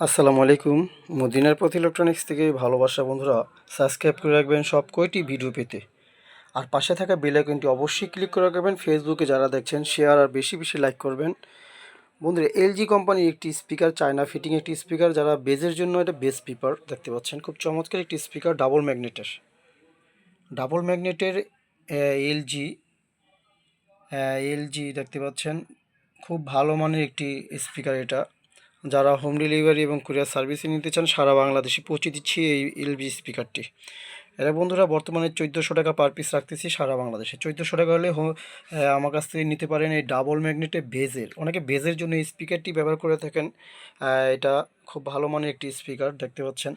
আসসালামু আলাইকুম। মদিনার প্রতি ইলেকট্রনিক্স থেকে ভালোবাসা বন্ধুরা সাবস্ক্রাইব করে রাখবেন সব কয়টি ভিডিও পেতে। আর পাশে থাকা বেল আইকনটি অবশ্যই ক্লিক করে রাখবেন। ফেসবুকে যারা দেখছেন শেয়ার আর বেশি বেশি লাইক করবেন। বন্ধুরা এলজি কোম্পানির একটি স্পিকার চায়না ফিটিং একটি স্পিকার যারা বেজের জন্য এটা বেস স্পিকার দেখতে পাচ্ছেন। খুব চমৎকার একটি স্পিকার ডাবল ম্যাগনেটের ডাবল ম্যাগনেটের এলজি এলজি দেখতে পাচ্ছেন। খুব ভালো মানের একটি স্পিকার এটা। যারা হোম ডেলিভারি এবং কুরিয়ার সার্ভিসে নিতে চান, সারা বাংলাদেশে পৌঁছে দিচ্ছি এই এলবি স্পিকারটি এরা বন্ধুরা, বর্তমানে চোদ্দোশো টাকা পার পিস রাখতেছি সারা বাংলাদেশে। চোদ্দোশো টাকা হলে আমার কাছ থেকে নিতে পারেন এই ডাবল ম্যাগনেটে বেজের অনেকে বেজের জন্য এই স্পিকারটি ব্যবহার করে থাকেন। এটা খুব ভালো মানের একটি স্পিকার দেখতে পাচ্ছেন।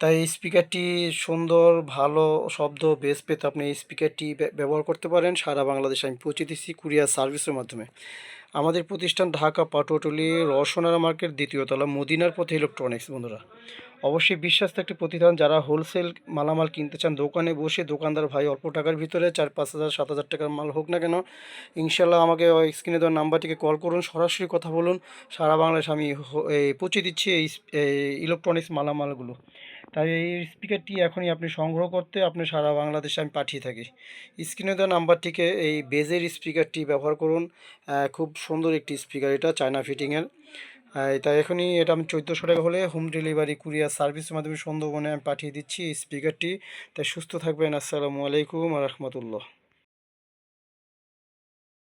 তাই এই স্পিকারটি সুন্দর, ভালো শব্দ বেস পেতে আপনি এই স্পিকারটি ব্যবহার করতে পারেন। সারা বাংলাদেশে আমি পৌঁছে দিচ্ছি কুরিয়ার সার্ভিসের মাধ্যমে। আমাদের প্রতিষ্ঠান ঢাকা, পাটুয়াটুলি, রসনারা মার্কেট, দ্বিতীয় তলা, মদিনার পথে ইলেকট্রনিক্স বন্ধুরা। অবশ্যই বিশ্বাস্ত একটি প্রতিষ্ঠান। যারা হোলসেল মালামাল কিনতে চান, দোকানে বসে দোকানদার ভাই অল্প টাকার ভিতরে চার পাঁচ হাজার, সাত হাজার টাকার মাল হোক না কেন ইনশাল্লাহ আমাকে স্ক্রিনে দেওয়ার নাম্বারটিকে কল করুন, সরাসরি কথা বলুন। সারা বাংলাদেশে আমি পৌঁছে দিচ্ছি এই ইলেকট্রনিক্স মালামালগুলো। তাই এই স্পিকারটি এখনই আপনি সংগ্রহ করতে আপনি সারা বাংলাদেশে আমি পাঠিয়ে থাকি। স্ক্রিনে দেওয়া নাম্বারটিকে এই বেজের স্পিকারটি ব্যবহার করুন। খুব সুন্দর একটি স্পিকার এটা চায়না ফিটিংয়ের তাই এখনই এটা আমি চোদ্দোশো টাকা হলে হোম ডেলিভারি কুরিয়ার সার্ভিসের মাধ্যমে সুন্দরবনে আমি পাঠিয়ে দিচ্ছি এই স্পিকারটি তাই সুস্থ থাকবেন, আসসালামু আলাইকুম রহমতুল্লাহ।